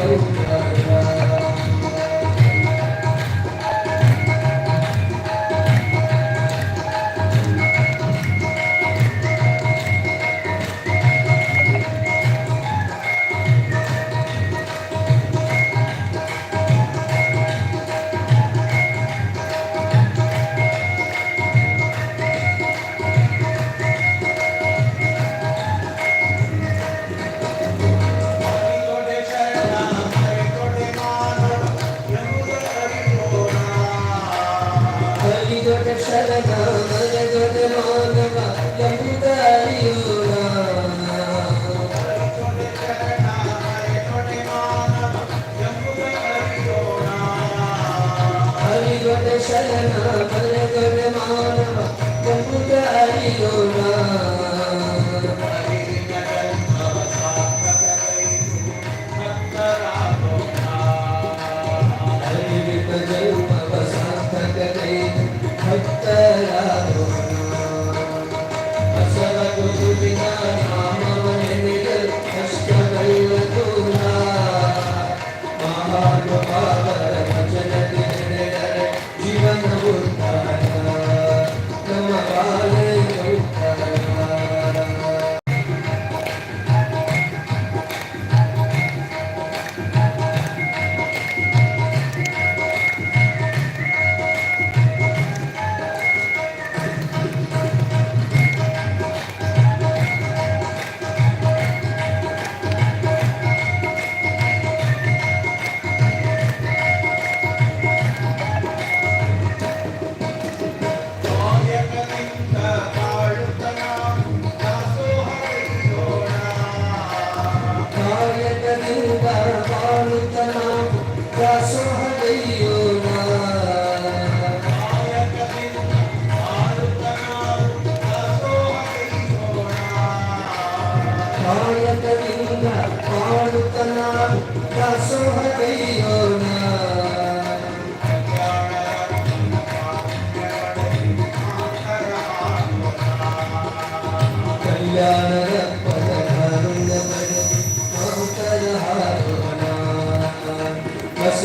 谢谢。Gracias.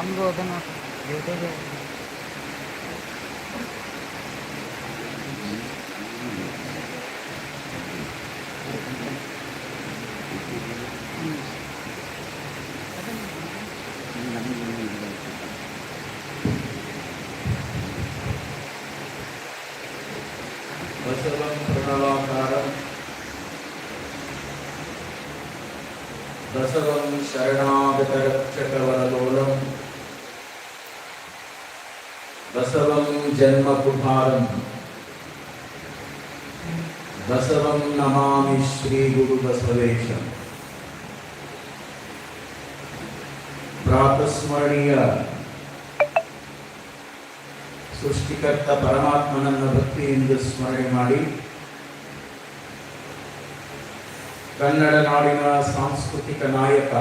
हम दो दिन ड्यूटी पे ప్రణవాకారం దశవం శరణాగతరక్షకవరలోలం ದಸವಂ ಜನ್ಮ ಕುಮಾರಂ ದಸವಂ ನಮಾಮಿ ಶ್ರೀ ಗುರು ಬಸವೇಶ. ಪ್ರಾತಸ್ಮರಣೀಯ ಸೃಷ್ಟಿಕರ್ತ ಪರಮಾತ್ಮನನ್ನ ಭಕ್ತಿಯಿಂದ ಸ್ಮರಣೆ ಮಾಡಿ ಕನ್ನಡ ನಾಡಿನ ಸಾಂಸ್ಕೃತಿಕ ನಾಯಕ,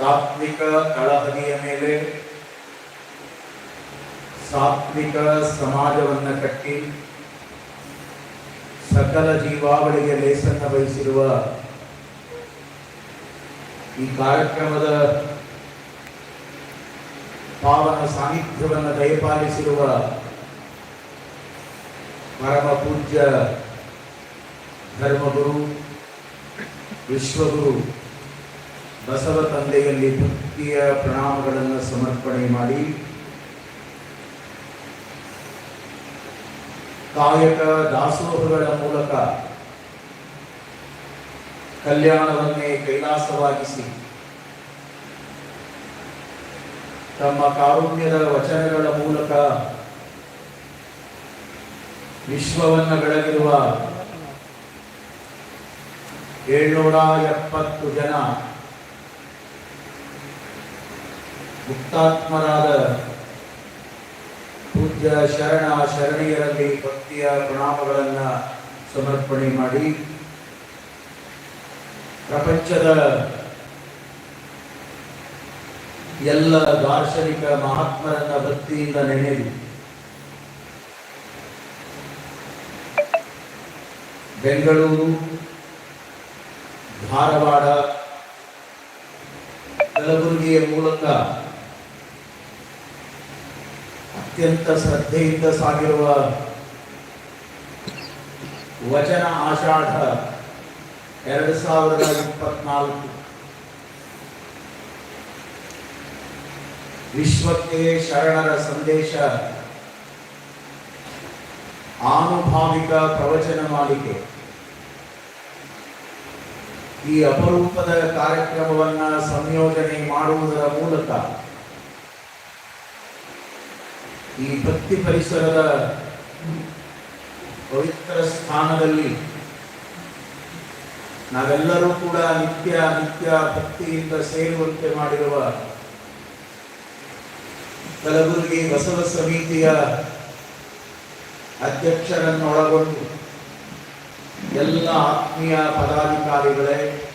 ತಾತ್ವಿಕ ಕಳಹದಿಯ ಮೇಲೆ ಸಾತ್ವಿಕ ಸಮಾಜವನ್ನು ಕಟ್ಟಿ ಸಕಲ ಜೀವಾವಳಿಗೆ ಲೇಸನ್ನು ವಹಿಸಿರುವ ಈ ಕಾರ್ಯಕ್ರಮದ ಪಾವನ ಸಾನ್ನಿಧ್ಯವನ್ನು ದಯಪಾಲಿಸಿರುವ ಪರಮ ಪೂಜ್ಯ ಧರ್ಮಗುರು, ವಿಶ್ವಗುರು, ಬಸವ ತಂದೆಯಲ್ಲಿ ಭಕ್ತಿಯ ಪ್ರಣಾಮಗಳನ್ನು ಸಮರ್ಪಣೆ ಮಾಡಿ ಕಾಯಕ ದಾಸೋಹಗಳ ಮೂಲಕ ಕಲ್ಯಾಣವನ್ನೇ ಕೈಲಾಸವಾಗಿಸಿ ತಮ್ಮ ಕಾರುಣ್ಯದ ವಚನಗಳ ಮೂಲಕ ವಿಶ್ವವನ್ನು ಬೆಳಗಿರುವ ಏಳ್ನೂರ ಎಪ್ಪತ್ತು ಜನ ಮುಕ್ತಾತ್ಮರಾದ ಪೂಜ್ಯ ಶರಣ ಶರಣೀಯರಲ್ಲಿ ಭಕ್ತಿಯ ಪ್ರಣಾಮಗಳನ್ನು ಸಮರ್ಪಣೆ ಮಾಡಿ. ಪ್ರಪಂಚದ ಎಲ್ಲ ದಾರ್ಶನಿಕ ಮಹಾತ್ಮರನ್ನ ಭಕ್ತಿಯಿಂದ ನೆನೆದು, ಬೆಂಗಳೂರು, ಧಾರವಾಡ, ಕಲಬುರಗಿಯ ಮೂಲಕ ಅತ್ಯಂತ ಶ್ರದ್ಧೆಯಿಂದ ಸಾಗಿರುವ ವಚನ ಆಷಾಢ ಎರಡು ಸಾವಿರದ ಇಪ್ಪತ್ನಾಲ್ಕು. ವಿಶ್ವಕ್ಕೆ ಶರಣರ ಸಂದೇಶ, ಆನುಭಾವಿಕ ಪ್ರವಚನ ಮಾಲಿಕೆ. ಈ ಅಪರೂಪದ ಕಾರ್ಯಕ್ರಮವನ್ನು ಸಂಯೋಜನೆ ಮಾಡುವುದರ ಮೂಲಕ ಈ ಭಕ್ತಿ ಪರಿಸರದ ಪವಿತ್ರ ಸ್ಥಾನದಲ್ಲಿ ನಾವೆಲ್ಲರೂ ಕೂಡ ನಿತ್ಯ ನಿತ್ಯ ಭಕ್ತಿಯಿಂದ ಸೇರುವಂತೆ ಮಾಡಿರುವ ಕಲಬುರಗಿ ಬಸವ ಸಮಿತಿಯ ಅಧ್ಯಕ್ಷರನ್ನೊಳಗೊಂಡು ಎಲ್ಲ ಆತ್ಮೀಯ ಪದಾಧಿಕಾರಿಗಳೇ,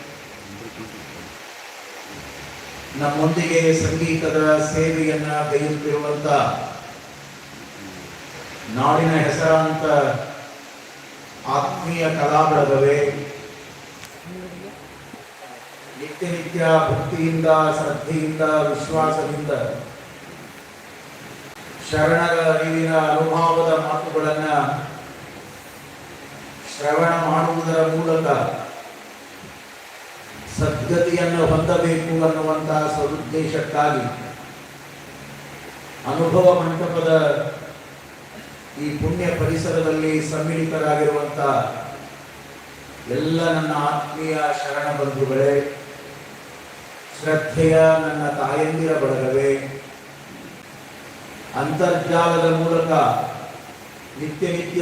ನಮ್ಮೊಂದಿಗೆ ಸಂಗೀತದ ಸೇವೆಯನ್ನ ಗೈಯುತ್ತಿರುವಂತ ನಾಡಿನ ಹೆಸರಾಂತ ಆತ್ಮೀಯ ಕಲಾಬಳಗವೇ ನಿತ್ಯ ನಿತ್ಯ ಭಕ್ತಿಯಿಂದ, ಶ್ರದ್ಧೆಯಿಂದ, ವಿಶ್ವಾಸದಿಂದ ಶರಣರ ಅರಿವಿನ ಅನುಭವದ ಮಾತುಗಳನ್ನು ಶ್ರವಣ ಮಾಡುವುದರ ಮೂಲಕ ಸದ್ಗತಿಯನ್ನು ಹೊಂದಬೇಕು ಅನ್ನುವಂತಹ ಸದುದ್ದೇಶಕ್ಕಾಗಿ ಅನುಭವ ಮಂಟಪದ ಈ ಪುಣ್ಯ ಪರಿಸರದಲ್ಲಿ ಸಮ್ಮಿಳಿತರಾಗಿರುವಂತ ಎಲ್ಲ ನನ್ನ ಆತ್ಮೀಯ ಶರಣ ಬಂಧುಗಳೇ, ಶ್ರದ್ಧೆಯ ನನ್ನ ತಾಯಂದಿರ ಬಳಗವೇ, ಅಂತರ್ಜಾಲದ ಮೂಲಕ ನಿತ್ಯ ನಿತ್ಯ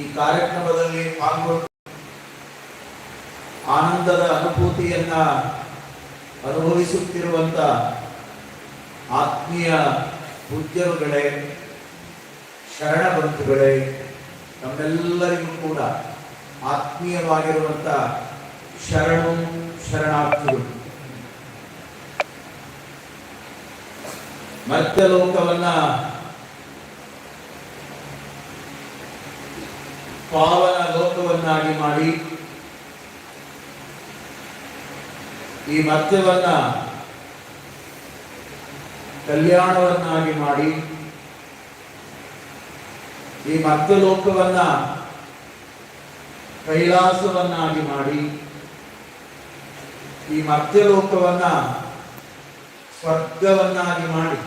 ಈ ಕಾರ್ಯಕ್ರಮದಲ್ಲಿ ಪಾಲ್ಗೊಂಡು ಆನಂದದ ಅನುಭೂತಿಯನ್ನ ಅನುಭವಿಸುತ್ತಿರುವಂತ ಆತ್ಮೀಯ ಪೂಜ್ಯರುಗಳೇ ಶರಣ ಬಂಧುಗಳೇ ನಮ್ಮೆಲ್ಲರಿಗೂ ಕೂಡ ಆತ್ಮೀಯವಾಗಿರುವಂತ ಶರಣು ಶರಣಾರ್ಥಿಗಳು. ಮರ್ತ್ಯಲೋಕವನ್ನ ಪಾವನ ಲೋಕವನ್ನಾಗಿ ಮಾಡಿ, ಈ ಮರ್ತ್ಯವನ್ನ ಕಲ್ಯಾಣವನ್ನಾಗಿ ಮಾಡಿ ಈ ಮರ್ತ್ಯಲೋಕವನ್ನ ಕೈಲಾಸವನ್ನಾಗಿ ಮಾಡಿ, ಈ ಮರ್ತ್ಯಲೋಕವನ್ನ ಸ್ವರ್ಗವನ್ನಾಗಿ ಮಾಡಿ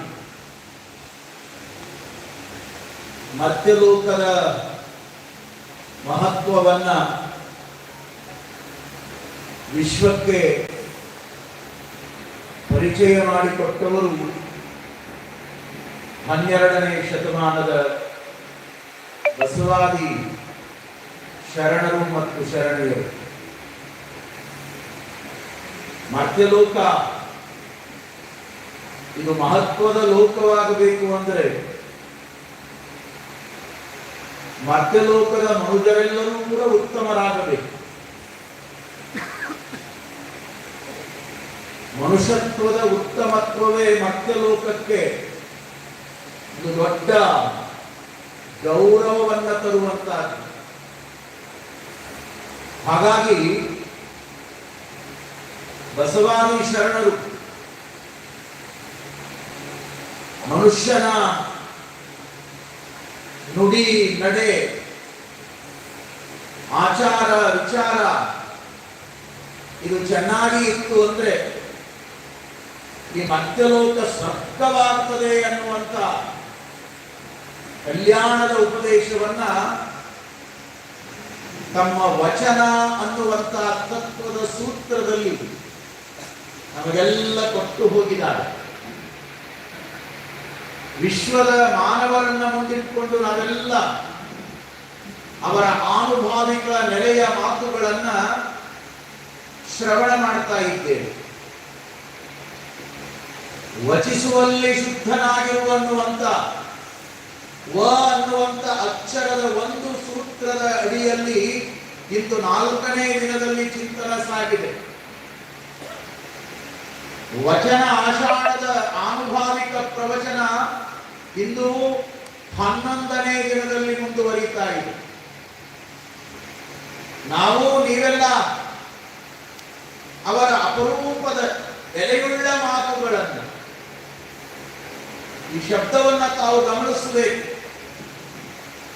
ಮರ್ತ್ಯಲೋಕದ ಮಹತ್ವವನ್ನ ವಿಶ್ವಕ್ಕೆ ಪರಿಚಯ ಮಾಡಿಕೊಟ್ಟವರು ಹನ್ನೆರಡನೇ ಶತಮಾನದ ಬಸವಾದಿ ಶರಣರು ಮತ್ತು ಶರಣಿಯರು. ಮಧ್ಯಲೋಕ ಇದು ಮಹತ್ವದ ಲೋಕವಾಗಬೇಕು ಅಂದರೆ ಮಧ್ಯಲೋಕದ ಮನುಜರೆಲ್ಲರೂ ಕೂಡ ಉತ್ತಮರಾಗಬೇಕು. ಮನುಷ್ಯತ್ವದ ಉತ್ತಮತ್ವವೇ ಮಧ್ಯಲೋಕಕ್ಕೆ ಒಂದು ದೊಡ್ಡ ಗೌರವವನ್ನ ತರುವಂತಹದ್ದು ಹಾಗಾಗಿ ಬಸವಾದಿ ಶರಣರು ಮನುಷ್ಯನ ನುಡಿ ನಡೆ ಆಚಾರ ವಿಚಾರ ಇದು ಚೆನ್ನಾಗಿ ಇತ್ತು ಅಂದ್ರೆ ಈ ಮಧ್ಯಲೋಕ ಸ್ವರ್ಗವಾಗ್ತದೆ ಅನ್ನುವಂತ ಕಲ್ಯಾಣದ ಉಪದೇಶವನ್ನ ತಮ್ಮ ವಚನ ಅನ್ನುವಂತಹ ತತ್ವದ ಸೂತ್ರದಲ್ಲಿ ನಮಗೆಲ್ಲ ಕೊಟ್ಟು ಹೋಗಿದ್ದಾರೆ. ವಿಶ್ವದ ಮಾನವರನ್ನ ಮುಂದಿಟ್ಟುಕೊಂಡು ನಾವೆಲ್ಲ ಅವರ ಆನುಭಾವಿಕ ನೆಲೆಯ ಮಾತುಗಳನ್ನ ಶ್ರವಣ ಮಾಡ್ತಾ ಇದ್ದೇವೆ. ವಚಿಸುವಲ್ಲಿ ಶುದ್ಧನಾಗಿರುವಂತ ವ ಅನ್ನುವಂಥ ಅಕ್ಷರದ ಒಂದು ಸೂತ್ರದ ಅಡಿಯಲ್ಲಿ ಇಂದು ನಾಲ್ಕನೇ ದಿನದಲ್ಲಿ ಚಿಂತನ ಸಾಗಿದೆ. ವಚನ ಆಷಾಢದ ಆನುಭಾವಿಕ ಪ್ರವಚನ ಇಂದು ಹನ್ನೊಂದನೇ ದಿನದಲ್ಲಿ ಮುಂದುವರಿತಾ ಇದೆ. ನಾವು ನೀವೆಲ್ಲ ಅವರ ಅಪರೂಪದ ಬೆಲೆಯುಳ್ಳ ಮಾತುಗಳನ್ನು ಈ ಶಬ್ದವನ್ನು ತಾವು ಗಮನಿಸಬೇಕು.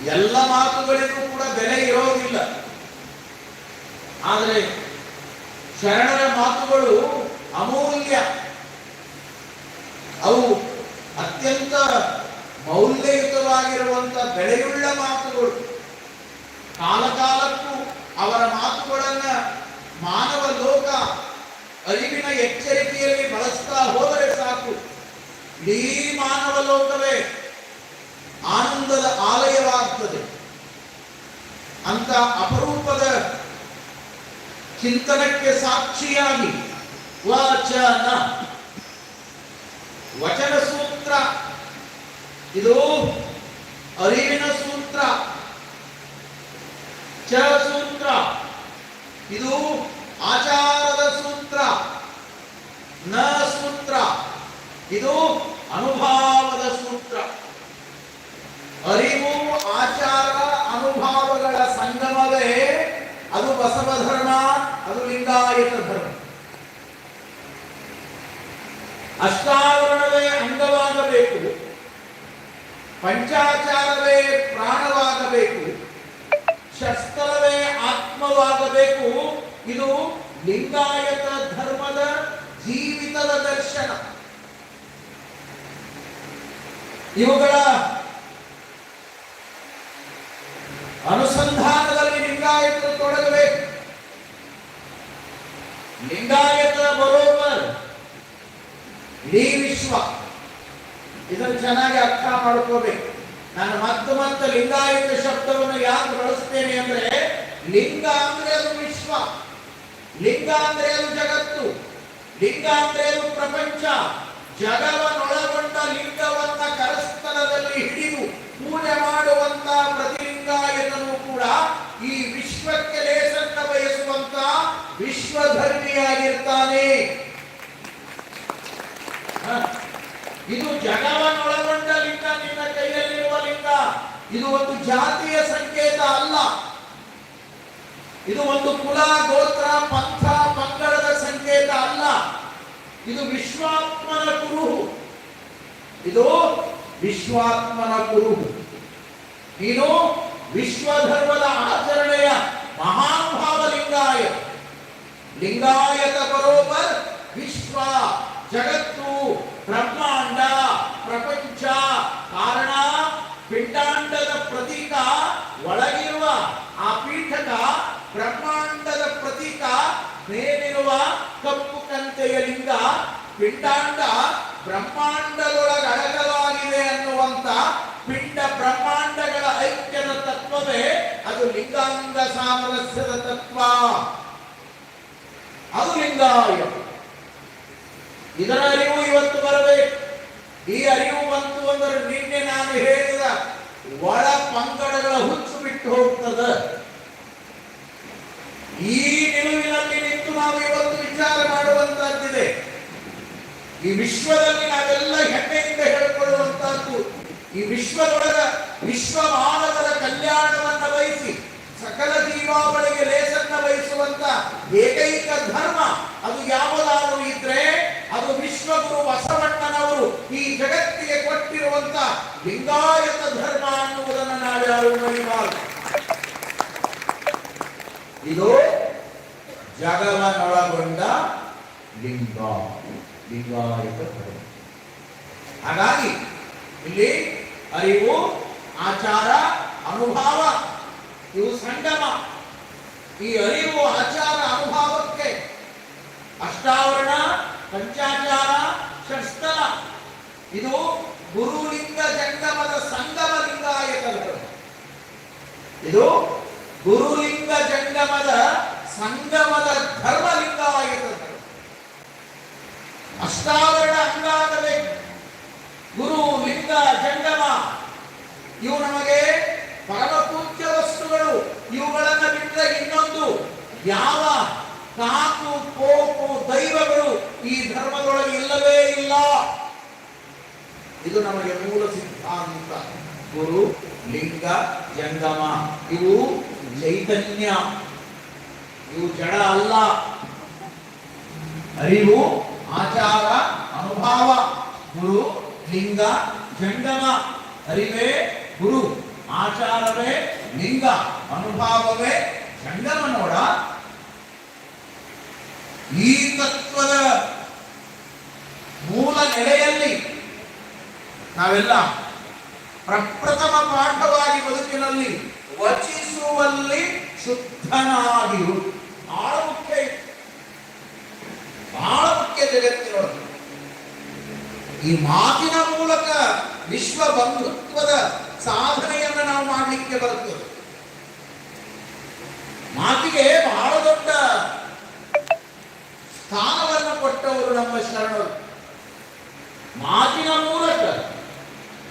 ಎಲ್ಲ ಮಾತುಗಳಿಗೂ ಕೂಡ ಬೆಲೆ ಇರೋದಿಲ್ಲ. ಆದರೆ ಶರಣರ ಮಾತುಗಳು ಅಮೂಲ್ಯ. ಅವು ಅತ್ಯಂತ ಮೌಲ್ಯಯುತವಾಗಿರುವಂತ ಬೆಲೆಯುಳ್ಳ ಮಾತುಗಳು. ಕಾಲಕಾಲಕ್ಕೂ ಅವರ ಮಾತುಗಳನ್ನ ಮಾನವ ಲೋಕ ಅರಿವಿನ ಎಚ್ಚರಿಕೆಯಲ್ಲಿ ಬಳಸ್ತಾ ಹೋದರೆ ಸಾಕು. ಇಡೀ ಮಾನವ ಲೋಕವೇ ಆನಂದದ ಆಲಯವಾಗ್ತದೆ. ಅಂತ ಅಪರೂಪದ ಚಿಂತನಕ್ಕೆ ಸಾಕ್ಷಿಯಾಗಿ ವಚನ. ವಚನ ಸೂತ್ರ. ಇದು ಅರಿವಿನ ಸೂತ್ರ. ಚ ಸೂತ್ರ. ಇದು ಆಚಾರದ ಸೂತ್ರ. ನ ಸೂತ್ರ. ಇದು ಅನುಭಾವದ ಸೂತ್ರ. ಅರಿವು, ಆಚಾರ, ಅನುಭಾವಗಳ ಸಂಗಮವೇ. ಅದು ಬಸವ ಧರ್ಮ ಅದು ಲಿಂಗಾಯತ ಧರ್ಮ. ಅಷ್ಟಾವರಣವೇ ಅಂಗವಾಗಬೇಕು. ಪಂಚಾಚಾರವೇ ಪ್ರಾಣವಾಗಬೇಕು. ಶಸ್ತ್ರವೇ ಆತ್ಮವಾಗಬೇಕು. ಇದು ಲಿಂಗಾಯತ ಧರ್ಮದ ಜೀವಿತದ ದರ್ಶನ. ಇವುಗಳ ಅನುಸಂಧಾನದಲ್ಲಿ ಲಿಂಗಾಯತರು ತೊಡಗಬೇಕು. ಲಿಂಗಾಯತ ಬರೋಬರ್ ಇಡೀ ವಿಶ್ವ. ಇದನ್ನು ಚೆನ್ನಾಗಿ ಅರ್ಥ ಮಾಡ್ಕೋಬೇಕು. ನಾನು ಮತ್ತೆ ಮತ್ತೆ ಲಿಂಗಾಯತ ಶಬ್ದವನ್ನು ಯಾಕೆ ಬಳಸ್ತೇನೆ ಅಂದ್ರೆ, ಲಿಂಗ ಅಂದ್ರೆ ಅದು ವಿಶ್ವ. ಲಿಂಗ ಅಂದ್ರೆ ಅದು ಜಗತ್ತು. ಲಿಂಗ ಅಂದ್ರೆ ಅದು ಪ್ರಪಂಚ. ಜಗವನ್ನೊಳಗೊಂಡ ಲಿಂಗವನ್ನ ಕರಸ್ಥಲದಲ್ಲಿ ಹಿಡಿದು ಪೂಜೆ ಮಾಡುವಂತ ಪ್ರತಿಲಿಂಗಾಯತನು ಕೂಡ ಈ ವಿಶ್ವಕ್ಕೆ ಲೇಸನ್ನ ಬಯಸುವಂತ ವಿಶ್ವಧರ್ಮಿಯಾಗಿರ್ತಾನೆ? ಇದು ಜಗವನ್ನೊಳಗೊಂಡ ಲಿಂಗ ನಿನ್ನ ಕೈಯಲ್ಲಿರುವ ಲಿಂಗ. ಇದು ಒಂದು ಜಾತಿಯ ಸಂಕೇತ ಅಲ್ಲ. ಇದು ಒಂದು ಕುಲ, ಗೋತ್ರ, ಪಂಥ, ಪಂಗಡದ ಸಂಕೇತ ಅಲ್ಲ. ಇದು ವಿಶ್ವಾತ್ಮನ ಕುರುಹು. ಇದು ವಿಶ್ವಾತ್ಮನ ಕುರುಹು. ನೀನು ವಿಶ್ವಧರ್ಮದ ಆಚರಣೆಯ ಮಹಾನುಭಾವ ಲಿಂಗಾಯ ಲಿಂಗಾಯತ ಬರೋಬರ್ ವಿಶ್ವ ಜಗತ್ತು ಬ್ರಹ್ಮಾಂಡ ಪ್ರಪಂಚ ಕಾರಣ ಪಿಂಡಾಂಡದ ಪ್ರತೀಕ ಒಳಗಿರುವ ಆ ಪೀಠಕ ಬ್ರಹ್ಮಾಂಡದ ಪ್ರತೀಕ ಮೇಲಿರುವ ಕಪ್ಪು ಕಂತೆಯ ಲಿಂಗ ಪಿಂಡಾಂಡ ಬ್ರಹ್ಮಾಂಡದೊಳಗಡಗಲಾಗಿದೆ ಅನ್ನುವಂತ ಪಿಂಡ ಬ್ರಹ್ಮಾಂಡಗಳ ಐಕ್ಯದ ತತ್ವವೇ? ಅದು ಲಿಂಗಾಂಗ ಸಾಮರಸ್ಯದ ತತ್ವ. ಅದು ಲಿಂಗಾಯ. ಇದರ ಅರಿವು ಇವತ್ತು ಬರಬೇಕು. ಈ ಅರಿವು ಬಂತು ಅಂದರೆ ನಿನ್ನೆ ನಾನು ಹೇಳಿದ ಒಳ ಪಂಗಡಗಳ ಹುಚ್ಚು ಬಿಟ್ಟು ಹೋಗ್ತದ. ಈ ನಿಲುವಿನಲ್ಲಿ ನಿಂತು ನಾವು ಇವತ್ತು ವಿಚಾರ ಮಾಡುವಂತಹದ್ದಿದೆ. ಈ ವಿಶ್ವದಲ್ಲಿ ನಾವೆಲ್ಲ ಹೆಮ್ಮೆಯಿಂದ ಹೇಳಿಕೊಳ್ಳುವಂತಹದ್ದು. ಈ ವಿಶ್ವದೊಳಗ ವಿಶ್ವ ಮಾನವರ ಕಲ್ಯಾಣವನ್ನ ಬಯಸಿ ಸಕಲ ಜೀವಾವಳಿಗೆ ಲೇಸನ್ನ ಬಯಸುವಂತ ಏಕೈಕ ಧರ್ಮ ಅದು ಯಾವುದಾದರೂ ಇದ್ರೆ ಅದು ವಿಶ್ವಗುರು ಬಸವಣ್ಣನವರು ಈ ಜಗತ್ತಿಗೆ ಕೊಟ್ಟಿರುವಂತ ಲಿಂಗಾಯತ ಧರ್ಮ ಅನ್ನುವುದನ್ನು ನಾವ್ಯಾರು ಮರಿಬಾರದು ಇದು ಜಗವನ್ನೊಳಗೊಂಡ ಲಿಂಗ, ಲಿಂಗಾಯತ ಧರ್ಮ. ಹಾಗಾಗಿ ಇಲ್ಲಿ ಅರಿವು, ಆಚಾರ, ಅನುಭವ, ಇವು ಸಂಗಮ. ಈ ಅರಿವು, ಆಚಾರ, ಅನುಭವಕ್ಕೆ ಅಷ್ಟಾವರಣ, ಪಂಚಾಚಾರ, ಷಷ್ಠಲ. ಇದು ಗುರುಲಿಂಗ ಜಂಗಮದ ಸಂಗಮ ಲಿಂಗಾಯತಗಳು ಇದು ಗುರುಲಿಂಗ ಜಂಗಮದ ಸಂಗಮದ ಧರ್ಮ ಲಿಂಗಾಯತ ಧರ್ಮ ಅಷ್ಟಾವರಣ ಗುರು ಜಂಗಮ. ಇವು ನಮಗೆ ಪರಮ ಪೂಜ್ಯ ವಸ್ತುಗಳು. ಇವುಗಳನ್ನು ಬಿಟ್ಟರೆ ಇನ್ನೊಂದು ಯಾವ ಕಾಕು ಕೋಪು ದೈವಗಳು ಈ ಧರ್ಮದೊಳಗೆ ಇಲ್ಲವೇ ಇಲ್ಲ. ಇದು ನಮಗೆ ಮೂಲ ಸಿದ್ಧಾಂತ. ಗುರು, ಲಿಂಗ, ಜಂಗಮ. ಇವು ಚೈತನ್ಯ. ಇವು ಜಡ ಅಲ್ಲ. ಅರಿವು, ಆಚಾರ, ಅನುಭಾವ. ಗುರು, ಲಿಂಗ ಜಂಗಮ ಅರಿವೇ, ಗುರು, ಆಚಾರವೇ, ಲಿಂಗ ಅನುಭವವೇ ಚಂಡಮ ನೋಡ ಈ ತತ್ವದ ಮೂಲ ನೆಲೆಯಲ್ಲಿ ನಾವೆಲ್ಲ ಪ್ರಪ್ರಥಮ ಪಾಠವಾಗಿ ಬದುಕಿನಲ್ಲಿ ವಚಿಸುವಲ್ಲಿ ಶುದ್ಧನಾಗಿರು. ಬಹಳ ಮುಖ್ಯ ಬಹಳ ಮುಖ್ಯ ಜಗತ್ತಿನೊಳಗೆ. ಈ ಮಾತಿನ ಮೂಲಕ ವಿಶ್ವ ಬಂಧುತ್ವದ ಸಾಧನೆಯನ್ನು ನಾವು ಮಾಡಲಿಕ್ಕೆ ಬರುತ್ತದೆ ಮಾತಿಗೆ ಬಹಳ ದೊಡ್ಡ ಸ್ಥಾನವನ್ನು ಕೊಟ್ಟವರು ನಮ್ಮ ಶರಣರು. ಮಾತಿನ ಮೂಲಕ,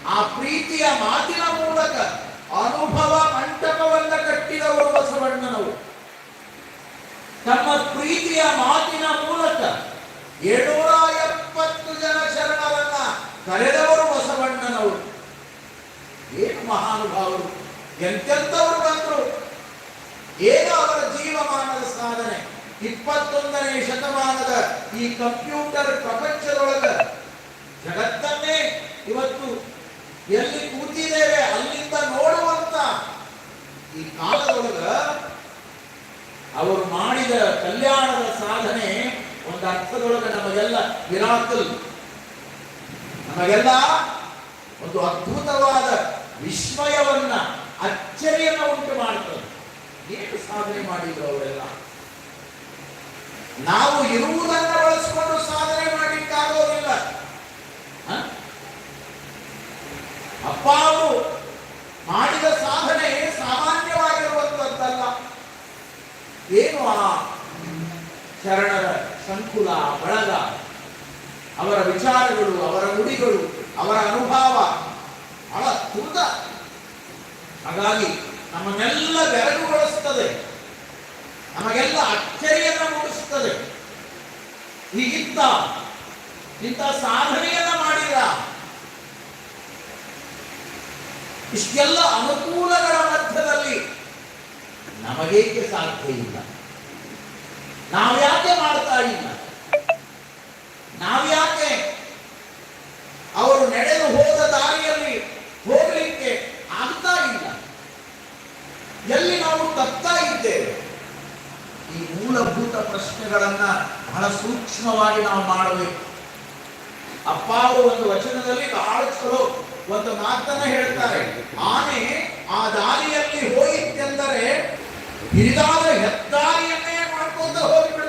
ಆ ಪ್ರೀತಿಯ ಮಾತಿನ ಮೂಲಕ ಅನುಭವ ಮಂಟಪವನ್ನ ಕಟ್ಟಿದವರು ಬಸವಣ್ಣನವರು. ತಮ್ಮ ಪ್ರೀತಿಯ ಮಾತಿನ ಮೂಲಕ ಏಳ್ನೂರ ಎಪ್ಪತ್ತು ಜನ ಶರಣರನ್ನ ಕರೆದವರು ಬಸವಣ್ಣನವರು. ಏನು ಮಹಾನುಭಾವರು? ಎಂತೆಂಥವರು ಬಂದರು? ಏನು ಅವರ ಜೀವಮಾನದ ಸಾಧನೆ? ಇಪ್ಪತ್ತೊಂದನೇ ಶತಮಾನದ ಈ ಕಂಪ್ಯೂಟರ್ ಪ್ರಪಂಚದೊಳಗ ಜಗತ್ತನ್ನೇ ಇವತ್ತು ಎಲ್ಲಿ ಕೂತಿದ್ದೇವೆ, ಅಲ್ಲಿಂದ ನೋಡುವಂತ ಈ ಕಾಲದೊಳಗ ಅವರು ಮಾಡಿದ ಕಲ್ಯಾಣದ ಸಾಧನೆ ಒಂದು ಅರ್ಥದೊಳಗೆ ನಮಗೆಲ್ಲ ಮಿರಾಕಲ್ ನಮಗೆಲ್ಲ ಒಂದು ಅದ್ಭುತವಾದ ವಿಸ್ಮಯವನ್ನ, ಅಚ್ಚರಿಯನ್ನ ಉಂಟು ಮಾಡ್ತದೆ. ಏನು ಸಾಧನೆ ಮಾಡಿದ್ರು ಅವರೆಲ್ಲ? ನಾವು ಇರುವುದನ್ನ ಬಳಸಿಕೊಂಡು ಸಾಧನೆ ಮಾಡಲಿಕ್ಕಾಗೋದಿಲ್ಲ? ಅಪ್ಪ ಅವರು ಮಾಡಿದ ಸಾಧನೆ ಸಾಮಾನ್ಯವಾಗಿರುವಂತದ್ದಲ್ಲ. ಏನು ಆ ಶರಣರ ಸಂಕುಲ, ಬಳಗ. ಅವರ ವಿಚಾರಗಳು, ಅವರ ನುಡಿಗಳು, ಅವರ ಅನುಭವ. ಬಹಳ ತುರ್ತ ಹಾಗಾಗಿ ನಮ್ಮನ್ನೆಲ್ಲ ಬೆರಗುಗೊಳಿಸುತ್ತದೆ ನಮಗೆಲ್ಲ ಅಚ್ಚರಿಯನ್ನು ಮೂಡಿಸುತ್ತದೆ ಹೀಗಿತ್ತ ಇಂಥ ಸಾಧನೆಯನ್ನ ಮಾಡಿದ ಇಷ್ಟೆಲ್ಲ ಅನುಕೂಲಗಳ ಮಧ್ಯದಲ್ಲಿ ನಮಗೇಕೆ ಸಾಧ್ಯ ಇಲ್ಲ? ನಾವು ಯಾಕೆ ಮಾಡ್ತಾ ಇಲ್ಲ? ನಾವ್ಯಾಕೆ ಅವರು ನಡೆದು ಹೋದ ದಾರಿಯಲ್ಲಿ ಹೋಗಲಿಕ್ಕೆ ಆಗ್ತಾ ಇಲ್ಲ? ಎಲ್ಲಿ ನಾವು ತಪ್ತಾ ಇದ್ದೇವೆ? ಈ ಮೂಲಭೂತ ಪ್ರಶ್ನೆಗಳನ್ನ ಬಹಳ ಸೂಕ್ಷ್ಮವಾಗಿ ನಾವು ಮಾಡಬೇಕು. ಅಪ್ಪ ಅವರು ಒಂದು ವಚನದಲ್ಲಿ ಬಹಳ ಚಲೋ ಒಂದು ಮಾತನ್ನ ಹೇಳ್ತಾರೆ. ಆನೆ ಆ ದಾರಿಯಲ್ಲಿ ಹೋಯಿತೆಂದರೆ ಹಿರಿದಾದ ಹೆದ್ದಾರ ಹೋಗಿ